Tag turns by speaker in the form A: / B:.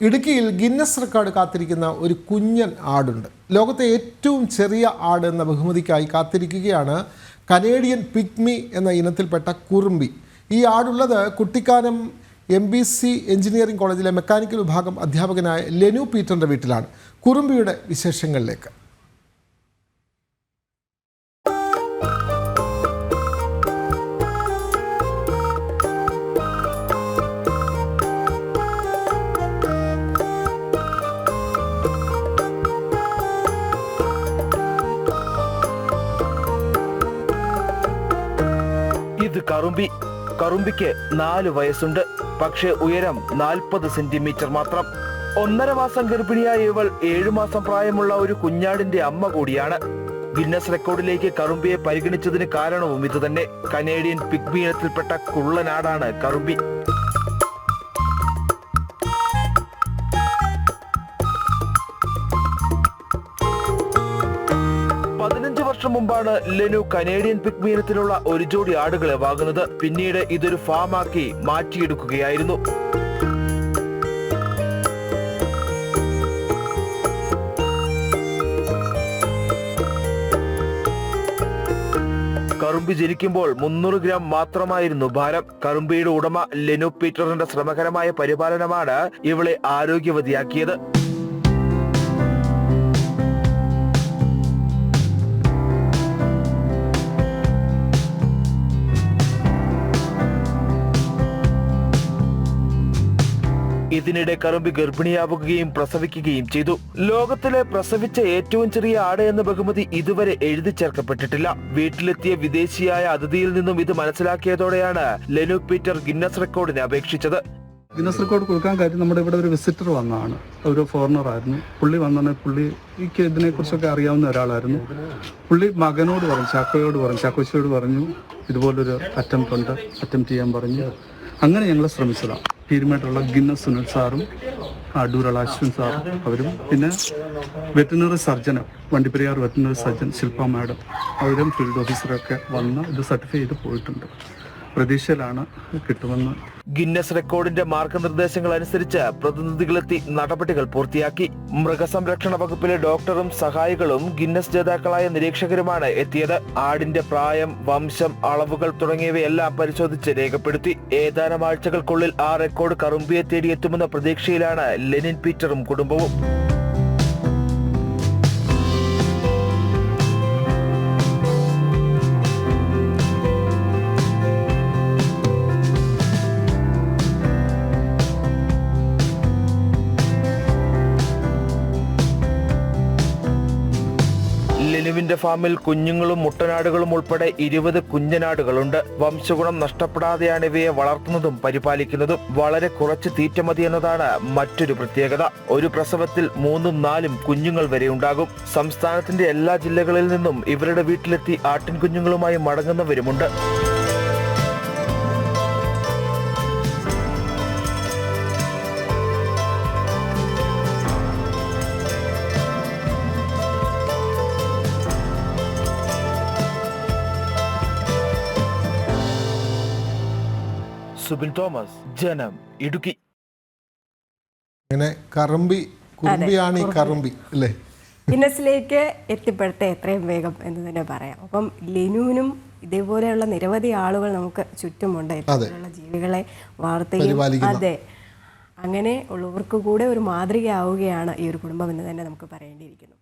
A: ഇടുക്കിയിൽ Guinness record കാത്തിരിക്കുന്ന ഒരു കുഞ്ഞൻ ആടുണ്ട്. ലോകത്തെ ഏറ്റവും ചെറിയ ആട് എന്ന ബഹുമതിക്കായി കാത്തിരിക്കുകയാണ് കനേഡിയൻ പിഗ്മി എന്ന ഇനത്തിൽപ്പെട്ട കുറുമ്പി. ഈ ആടുള്ളത് Kuttikkanam M B C engineering കോളേജിലെ മെക്കാനിക്കൽ വിഭാഗം അധ്യാപകനായ ലെനു പീറ്ററിന്റെ വീട്ടിലാണ്. കുറുമ്പിയുടെ വിശേഷങ്ങളിലേക്ക്.
B: ഇത് കറുമ്പി കറുമ്പിക്ക് നാല് വയസ്സുണ്ട്. പക്ഷേ ഉയരം നാൽപ്പത് സെന്റിമീറ്റർ മാത്രം. ഒന്നര മാസം ഗർഭിണിയായ ഇവൾ ഏഴു മാസം പ്രായമുള്ള ഒരു കുഞ്ഞാടിന്റെ അമ്മ കൂടിയാണ്. ഗിന്നസ് റെക്കോർഡിലേക്ക് കറുമ്പിയെ പരിഗണിച്ചതിന് കാരണവും ഇതുതന്നെ. കനേഡിയൻ പിഗ്മി ഇനത്തിൽപ്പെട്ട കുള്ളനാടാണ് കറുമ്പി. വർഷം മുമ്പാണ് ലെനു കനേഡിയൻ പിഗ്മി ഒരു ജോഡി ആടുകളെ വാങ്ങുന്നത്. പിന്നീട് ഇതൊരു ഫാമാക്കി മാറ്റിയെടുക്കുകയായിരുന്നു. കറുമ്പി ജനിക്കുമ്പോൾ മുന്നൂറ് ഗ്രാം മാത്രമായിരുന്നു ഭാരം. കറുമ്പിയുടെ ഉടമ ലെനു പീറ്ററിന്റെ ശ്രമകരമായ പരിപാലനമാണ് ഇവളെ ആരോഗ്യവതിയാക്കിയത്. ഇതിനിടെ കറുമ്പി ഗർഭിണിയാവുകയും പ്രസവിക്കുകയും ചെയ്തു. ലോകത്തിലെ പ്രസവിച്ച ഏറ്റവും ചെറിയ ആട് എന്ന ബഹുമതി ഇതുവരെ എഴുതി ചേർക്കപ്പെട്ടിട്ടില്ല. വീട്ടിലെത്തിയ വിദേശിയായ അതിഥിയിൽ നിന്നും ഇത് മനസ്സിലാക്കിയതോടെയാണ് ലെനു പീറ്റർ ഗിന്നസ് റെക്കോർഡിനെ അപേക്ഷിച്ചത്.
C: ഗിന്നസ് റെക്കോർഡ് കൊടുക്കാൻ കാര്യം നമ്മുടെ ഇവിടെ ഒരു വിസിറ്റർ വന്നതാണ്. ഒരു ഫോറിനർ ആയിരുന്നു. പുള്ളി വന്നെ പുള്ളിക്ക് ഇതിനെക്കുറിച്ചൊക്കെ അറിയാവുന്ന ഒരാളായിരുന്നു. പുള്ളി മകനോട് പറഞ്ഞു ചാക്കോയോട് പറഞ്ഞു ചാക്കോച്ചിയോട് പറഞ്ഞു ഇതുപോലൊരു അറ്റംപ്റ്റ് ഉണ്ട്. അറ്റംപ്റ്റ് ചെയ്യാൻ പറഞ്ഞു. അങ്ങനെ ഞങ്ങൾ ശ്രമിച്ചതാണ്. പീരുമായിട്ടുള്ള ഗിന്നസ് സുനിൽ സാറും അടൂർ അശ്വിൻ സാറും അവരും. പിന്നെ veterinary സർജന് Vandiperiyar veterinary surgeon Shilpa madam അവരും ഫീൽഡ് ഓഫീസറൊക്കെ വന്ന് ഇത് സർട്ടിഫൈ ചെയ്ത് പോയിട്ടുണ്ട്. പ്രതീക്ഷയിലാണ് കിട്ടുമെന്ന്.
B: ഗിന്നസ് റെക്കോർഡിന്റെ മാർഗനിർദ്ദേശങ്ങൾ അനുസരിച്ച് പ്രതിനിധികളെത്തി നടപടികൾ പൂർത്തിയാക്കി. മൃഗസംരക്ഷണ വകുപ്പിലെ ഡോക്ടറും സഹായികളും ഗിന്നസ് ജേതാക്കളായ നിരീക്ഷകരുമാണ് എത്തിയത്. ആടിന്റെ പ്രായം വംശം അളവുകൾ തുടങ്ങിയവയെല്ലാം പരിശോധിച്ച് രേഖപ്പെടുത്തി. ഏതാനും ആഴ്ചകൾക്കുള്ളിൽ ആ റെക്കോർഡ് കറുമ്പിയെ തേടി എത്തുമെന്ന പ്രതീക്ഷയിലാണ് ലെനിൻ പീറ്ററും കുടുംബവും. ലെനുവിന്റെ ഫാമിൽ കുഞ്ഞുങ്ങളും മുട്ടനാടുകളും ഉൾപ്പെടെ ഇരുപത് കുഞ്ഞനാടുകളുണ്ട്. വംശഗുണം നഷ്ടപ്പെടാതെയാണ് ഇവയെ വളർത്തുന്നതും പരിപാലിക്കുന്നതും. വളരെ കുറച്ച് തീറ്റ മതി എന്നതാണ് മറ്റൊരു പ്രത്യേകത. ഒരു പ്രസവത്തിൽ മൂന്നും നാലും കുഞ്ഞുങ്ങൾ വരെ ഉണ്ടാകും. സംസ്ഥാനത്തിന്റെ എല്ലാ ജില്ലകളിൽ നിന്നും ഇവരുടെ വീട്ടിലെത്തി ആട്ടിൻ കുഞ്ഞുങ്ങളുമായി മടങ്ങുന്നവരുമുണ്ട്. സുബിൻ തോമസ് ജനം ഇടുക്കി.
A: അങ്ങനെ കറമ്പി കുറുമ്പിയാണ് ഈ കറുമ്പി അല്ലേ?
D: ഗിന്നസിലേക്ക് എത്തിപ്പെടുത്ത എത്രയും വേഗം എന്ന് തന്നെ പറയാം. അപ്പം ലിനുവിനും ഇതേപോലെയുള്ള നിരവധി ആളുകൾ നമുക്ക് ചുറ്റുമുണ്ട്. ഇത്തരത്തിലുള്ള ജീവികളെ വാർത്തയും അതെ. അങ്ങനെ ഉള്ളവർക്ക് കൂടെ ഒരു മാതൃകയാവുകയാണ് ഈ ഒരു കുടുംബം എന്ന് തന്നെ നമുക്ക് പറയേണ്ടിയിരിക്കുന്നു.